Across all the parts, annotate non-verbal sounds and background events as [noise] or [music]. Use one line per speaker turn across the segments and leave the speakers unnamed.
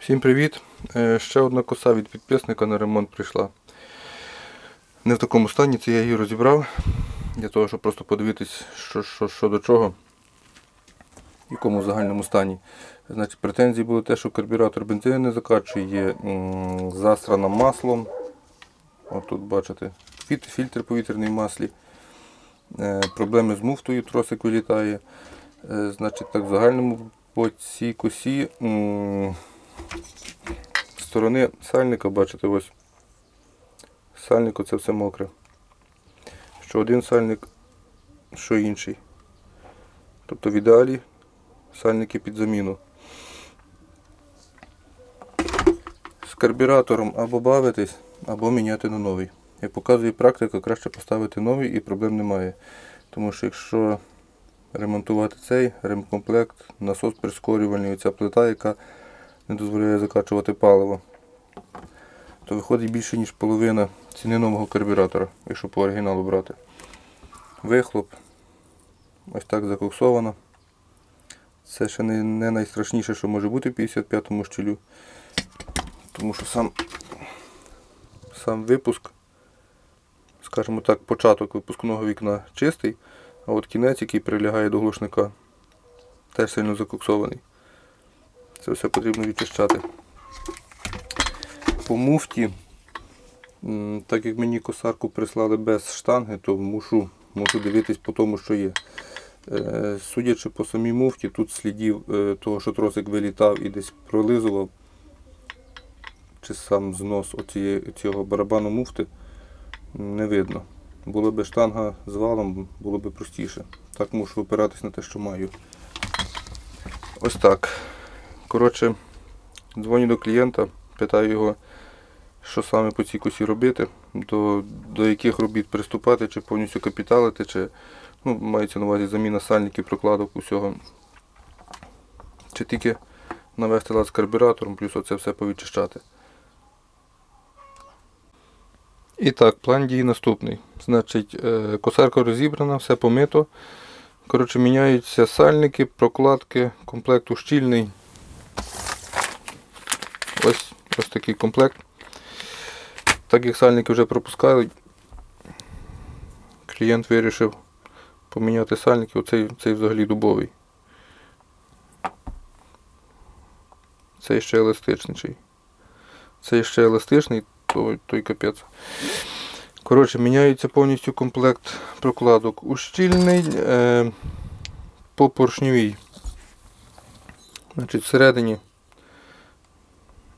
Всім привіт! Е, Ще одна коса від підписника на ремонт прийшла. Не в такому стані, це я її розібрав. Для того, щоб просто подивитись, що, що, що до чого, в якому загальному стані. Значить, претензії були те, що карбюратор бензину не закачує, засрана маслом. От тут бачите, фільтр повітряний в маслі. Е, Проблеми з муфтою, тросик вилітає. Е, Значить, так, в загальному по цій косі. З сторони сальника, бачите, ось сальник оце все мокре. Що один сальник, що інший. Тобто в ідеалі сальники під заміну. З карбюратором або бавитись, або міняти на новий. Як показує практика, краще поставити новий і проблем немає. Тому що якщо ремонтувати цей ремкомплект, насос прискорювальний, оця плита, яка не дозволяє закачувати паливо, то виходить більше, ніж половина ціни нового карбюратора, якщо по оригіналу брати. Вихлоп ось так закоксовано. Це ще не, не найстрашніше, що може бути в 55-му щелю. Тому що сам, сам випуск, скажімо так, початок випускного вікна чистий, а от кінець, який прилягає до глушника, теж сильно закоксований. Це все потрібно відчищати. По муфті, так як мені косарку прислали без штанги, то мушу, мушу дивитись по тому, що є. Е, Судячи по самій муфті, тут слідів е, того, що тросик вилітав і десь пролизував, чи сам знос оцієї, цього барабану муфти не видно. Було б штанга з валом, було б простіше. Так мушу опиратись на те, що маю. Ось так. Коротше, дзвоню до клієнта, питаю його, що саме по цій косі робити, до, до яких робіт приступати, чи повністю капіталити, чи ну, мається на увазі заміна сальників, прокладок, усього. Чи тільки навести лад з карбюратором, плюс оце все повідчищати. І так, план дії наступний. Значить, е, косарка розібрана, все помито. Коротше, міняються сальники, прокладки, комплект ущільний. Ось, ось такий комплект. Так як сальники вже пропускають, клієнт вирішив поміняти сальники, оцей цей взагалі дубовий. Цей ще еластичніший. Цей ще еластичний, той, той капець. Коротше, міняється повністю комплект прокладок. Ущільний е, по поршневій. Значить, всередині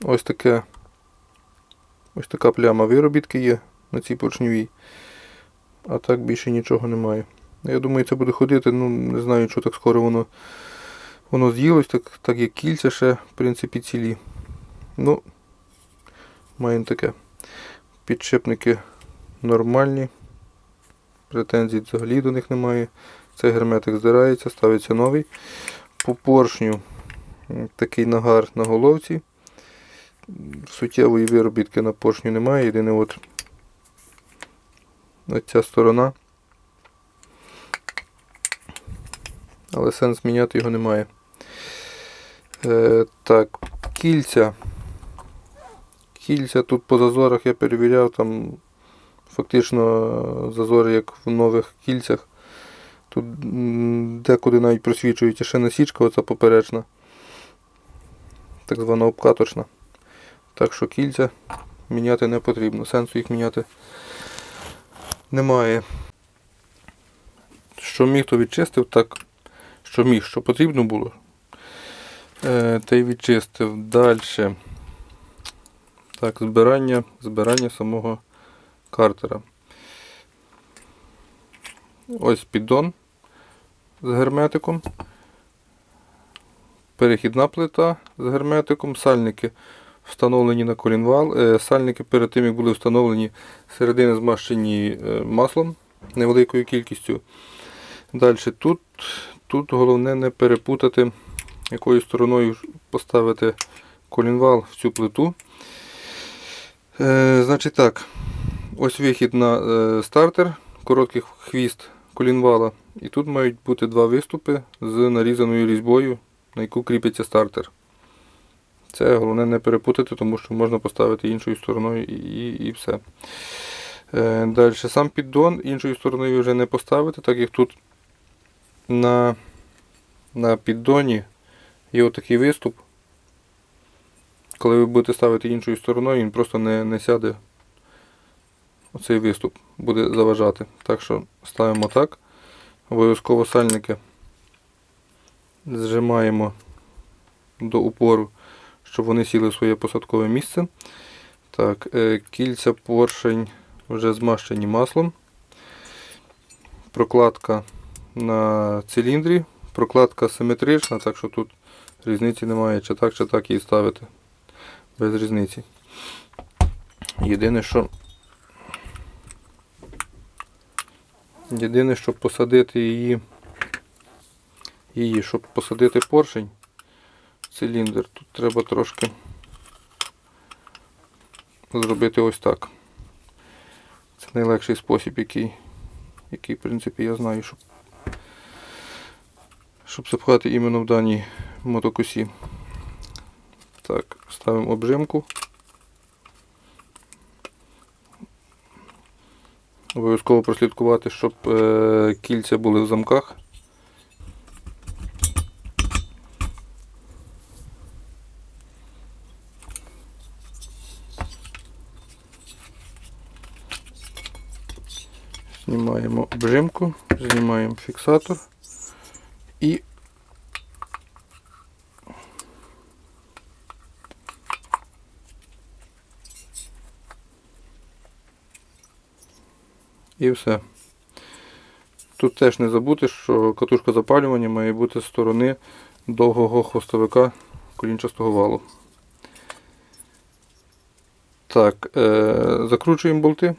ось таке ось така пляма виробітки є на цій поршневій. А так більше нічого немає. Я думаю, це буде ходити, ну не знаю, що так скоро воно воно з'їлось, так, так як кільця ще, в принципі, цілі. Ну, маємо таке. Підшипники нормальні. Претензій взагалі до них немає. Цей герметик здирається, ставиться новий. По поршню такий нагар на головці. Суттєвої виробітки на поршню немає. Єдине от ця сторона. Але сенс міняти його немає. Е, так, кільця. Кільця тут по зазорах я перевіряв, там фактично зазори як в нових кільцях. Тут декуди навіть просвічується ще насічка, оця поперечна, так звана обкаточна. Так що кільця міняти не потрібно. Сенсу їх міняти немає. Що міг, то відчистив, так, що міг, що потрібно було. Е, та й відчистив. Далі. Так, збирання, збирання самого картера. Ось піддон з герметиком. Перехідна плита з герметиком, сальники встановлені на колінвал. Е, Сальники перед тим, як були встановлені, середини змащені е, маслом невеликою кількістю. Далі тут, тут головне не перепутати, якою стороною поставити колінвал в цю плиту. Е, значить так, ось вихід на е, стартер, короткий хвіст колінвала. І тут мають бути два виступи з нарізаною різьбою, на яку кріпиться стартер. Це головне не перепутати, тому що можна поставити іншою стороною і, і, все. Е, Далі сам піддон іншою стороною вже не поставити, так як тут на, на піддоні є отакий виступ. Коли ви будете ставити іншою стороною, він просто не, не сяде оцей виступ, буде заважати. Так що ставимо так. Обов'язково сальники зжимаємо до упору, щоб вони сіли в своє посадкове місце. Так, е, кільця поршень вже змащені маслом. Прокладка на циліндрі. Прокладка симетрична, так що тут різниці немає, чи так, чи так її ставити. Без різниці. Єдине, що Єдине, щоб посадити її, її, щоб посадити поршень, циліндр, тут треба трошки зробити ось так. Це найлегший спосіб, який, який в принципі, я знаю, щоб, щоб запхати іменно в даній мотокосі. Так, ставимо обжимку. Обов'язково прослідкувати, щоб е, кільця були в замках. Знімаємо обжимку, знімаємо фіксатор і І все. Тут теж не забути, що катушка запалювання має бути з сторони довгого хвостовика колінчастого валу. Так, е- закручуємо болти.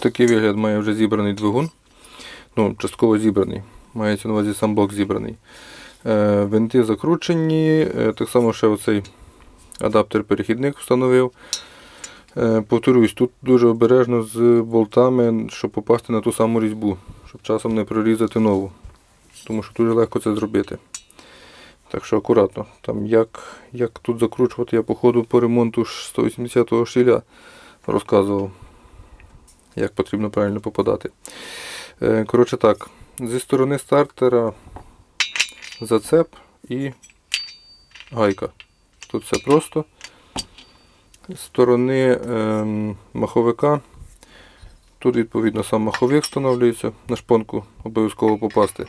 Ось такий вигляд має вже зібраний двигун. Ну, частково зібраний. Мається на увазі сам блок зібраний. Е- винти закручені. Е- так само ще оцей адаптер-перехідник встановив. Е, Повторюсь, тут дуже обережно з болтами, щоб попасти на ту саму різьбу, щоб часом не прорізати нову. Тому що дуже легко це зробити. Так що акуратно. Там як, як тут закручувати, я по ходу по ремонту 180-го шиля розказував, як потрібно правильно попадати. Е, Коротше так, зі сторони стартера зацеп і гайка. Тут все просто. З сторони ем, маховика. Тут, відповідно, сам маховик встановлюється. На шпонку обов'язково попасти.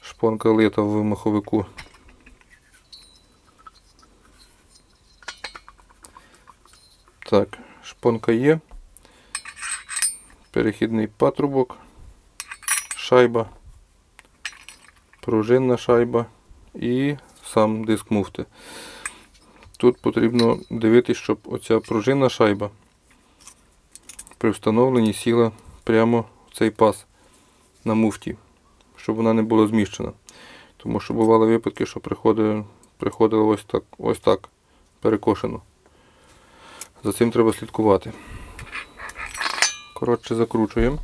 Шпонка лита в маховику. Так, шпонка є. Перехідний патрубок, шайба, пружинна шайба і сам диск муфти. Тут потрібно дивитися, щоб оця пружинна шайба при встановленні сіла прямо в цей паз на муфті, щоб вона не була зміщена. Тому що бували випадки, що приходило, приходило ось так, ось так перекошено. За цим треба слідкувати. Коротше, закручуємо.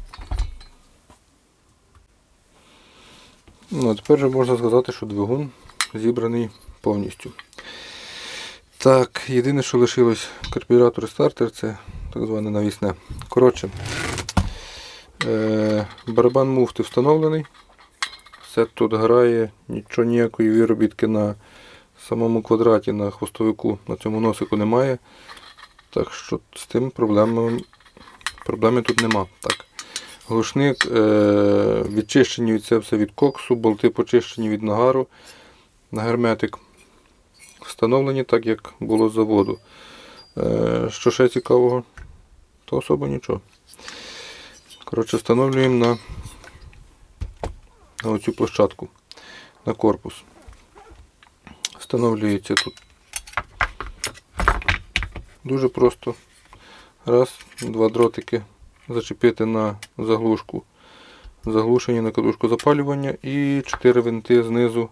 Ну, тепер вже можна сказати, що двигун зібраний повністю. Так, єдине, що лишилось карбюратор і стартер, це так зване навісне. Коротше, е, барабан муфти встановлений. Все тут грає, нічого ніякої виробітки на самому квадраті, на хвостовику, на цьому носику немає. Так що з тим проблеми, проблеми тут нема. Так. Глушник е, відчищені від це все від коксу, болти почищені від нагару на герметик встановлені так, як було з заводу. Е, Що ще цікавого, то особо нічого. Коротше, встановлюємо на, на оцю площадку, на корпус. Встановлюється тут дуже просто. Раз, два дротики зачепити на заглушку. Заглушені на катушку запалювання і 4 винти знизу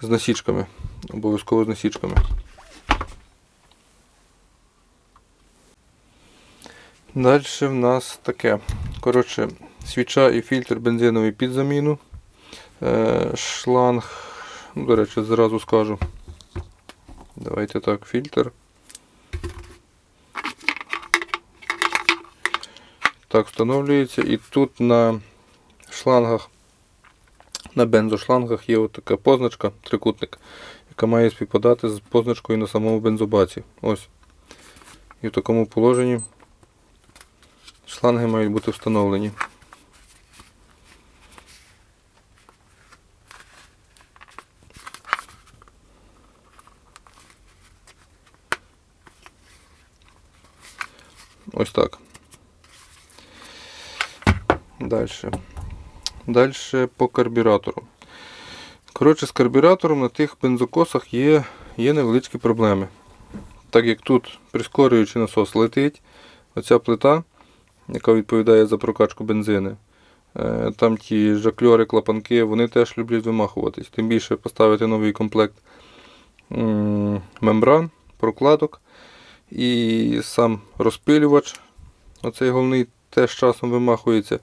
з насічками. Обов'язково з насічками. Далі в нас таке. Коротше, свіча і фільтр бензиновий під заміну. Е, шланг, до речі, зразу скажу. Давайте так, фільтр. Так, встановлюється. І тут на шлангах, на бензошлангах є така позначка, трикутник, яка має співпадати з позначкою на самому бензобаці. Ось. І в такому положенні шланги мають бути встановлені. Ось так. Далі. Далі по карбюратору. Коротше, з карбюратором на тих бензокосах є, є невеличкі проблеми. Так як тут прискорюючий насос летить, оця плита, яка відповідає за прокачку бензини, е, там ті жакльори, клапанки, вони теж люблять вимахуватись. Тим більше поставити новий комплект мембран, прокладок і сам розпилювач, оцей головний, теж часом вимахується.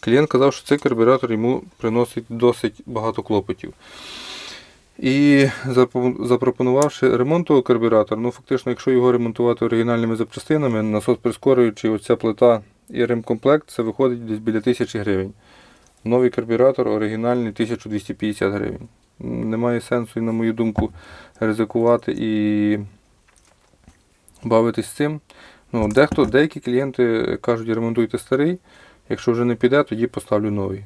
Клієнт казав, що цей карбюратор йому приносить досить багато клопотів. І запропонувавши ремонт того карбюратора, ну фактично, якщо його ремонтувати оригінальними запчастинами, насос прискорюючий, оця плита і ремкомплект, це виходить десь біля 1000 гривень. Новий карбюратор оригінальний 1250 гривень. Немає сенсу, на мою думку, ризикувати і бавитись цим. Ну, дехто, деякі клієнти кажуть, ремонтуйте старий, якщо вже не піде, тоді поставлю новий.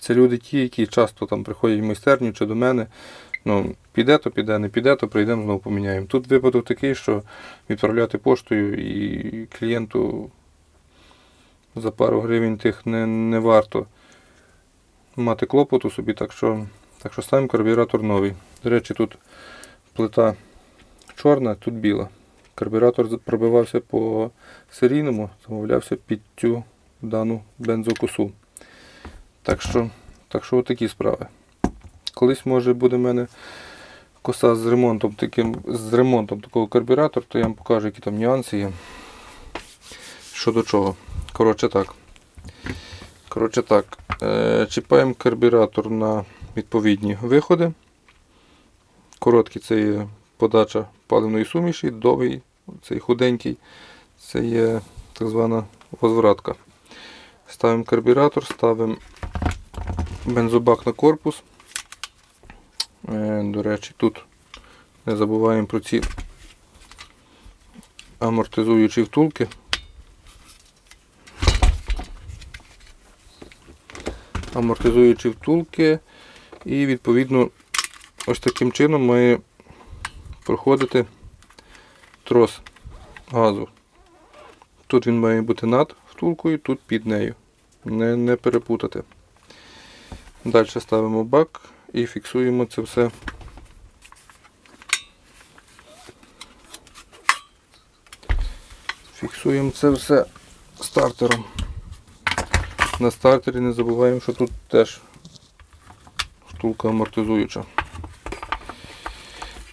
Це люди ті, які часто там приходять в майстерню чи до мене. Ну, піде, то піде, не піде, то прийдемо, знову поміняємо. Тут випадок такий, що відправляти поштою і клієнту за пару гривень тих не, не варто мати клопоту собі, так що, так що ставимо карбюратор новий. До речі, тут плита чорна, тут біла. Карбюратор пробивався по серійному, замовлявся під цю дану бензокосу. Так що, так що отакі справи. Колись може буде в мене коса з ремонтом таким, з ремонтом такого карбюратора, то я вам покажу, які там нюанси є. Що до чого. Коротше так. Коротше так. Е, чіпаємо карбюратор на відповідні виходи. Короткий це є подача паливної суміші, довгий, цей худенький, це є так звана возвратка. Ставимо карбюратор, ставимо бензобак на корпус. Е, До речі, тут не забуваємо про ці амортизуючі втулки. Амортизуючі втулки і відповідно ось таким чином має проходити трос газу. Тут він має бути над втулкою, тут під нею. Не, не перепутати. Далі ставимо бак і фіксуємо це все. Фіксуємо це все стартером. На стартері не забуваємо, що тут теж втулка амортизуюча.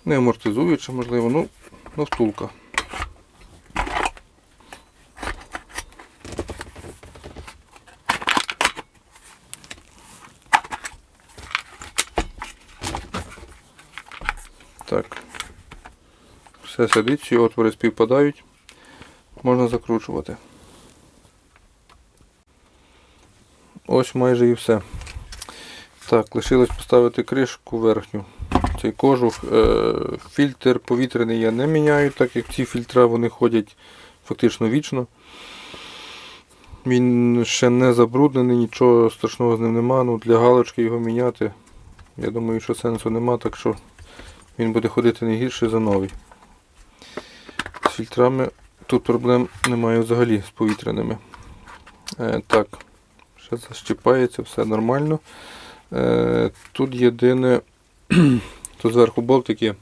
Не амортизуюча, можливо, ну, ну втулка. Так. Все сидить, всі отвори співпадають. Можна закручувати. Ось майже і все. Так, лишилось поставити кришку верхню. Цей кожух. Е, фільтр повітряний я не міняю, так як ці фільтра вони ходять фактично вічно. Він ще не забруднений, нічого страшного з ним нема. Ну, для галочки його міняти. Я думаю, що сенсу нема, так що він буде ходити не гірше за новий. З фільтрами тут проблем немає взагалі з повітряними. Е, так, ще защіпається, все нормально. Е, тут єдине, [clears throat] то зверху болтик є.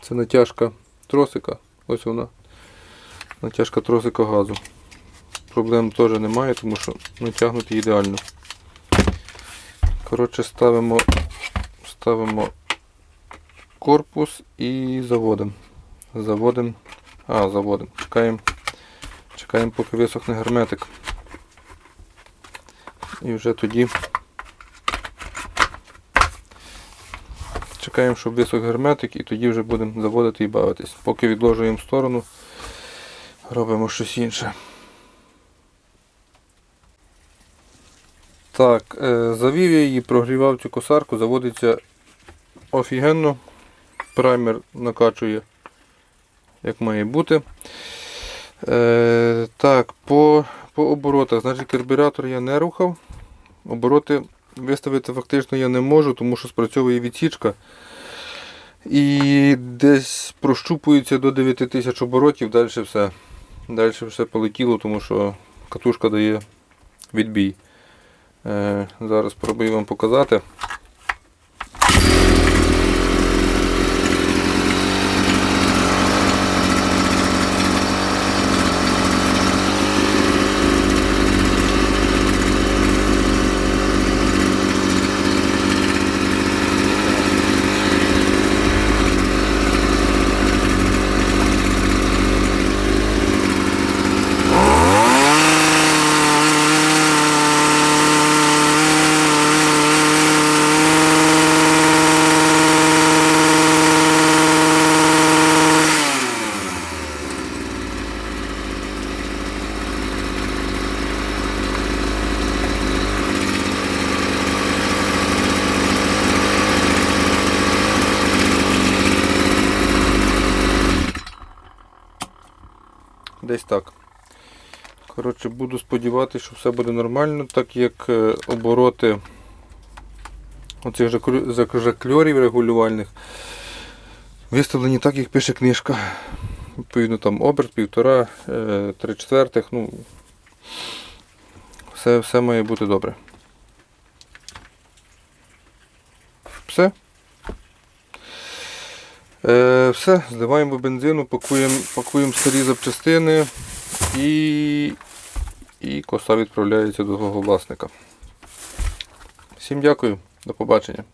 Це натяжка тросика. Ось вона. Натяжка тросика газу. Проблем теж немає, тому що натягнути ідеально. Коротше, ставимо, ставимо корпус і заводимо. Заводимо. А, заводимо. Чекаємо. Чекаємо, поки висохне герметик. І вже тоді Чекаємо, щоб висох герметик і тоді вже будемо заводити і бавитись. Поки відложуємо в сторону, робимо щось інше. Так, е, завів я її, прогрівав цю косарку, заводиться офігенно. Праймер накачує, як має бути. Е, так, по, по оборотах. Значить, карбюратор я не рухав. Обороти виставити фактично я не можу, тому що спрацьовує відсічка. І десь прощупується до 9000 оборотів, далі все. Далі все полетіло, тому що катушка дає відбій. Е, зараз спробую вам показати. Десь так. Коротше, буду сподіватися, що все буде нормально, так як е, обороти оцих же жакльорів регулювальних виставлені так, як пише книжка. Відповідно, там оберт, півтора, е, три четвертих, ну все, все має бути добре. Все. Е, все, зливаємо бензину, пакуємо, пакуємо старі запчастини і, і коса відправляється до свого власника. Всім дякую, до побачення.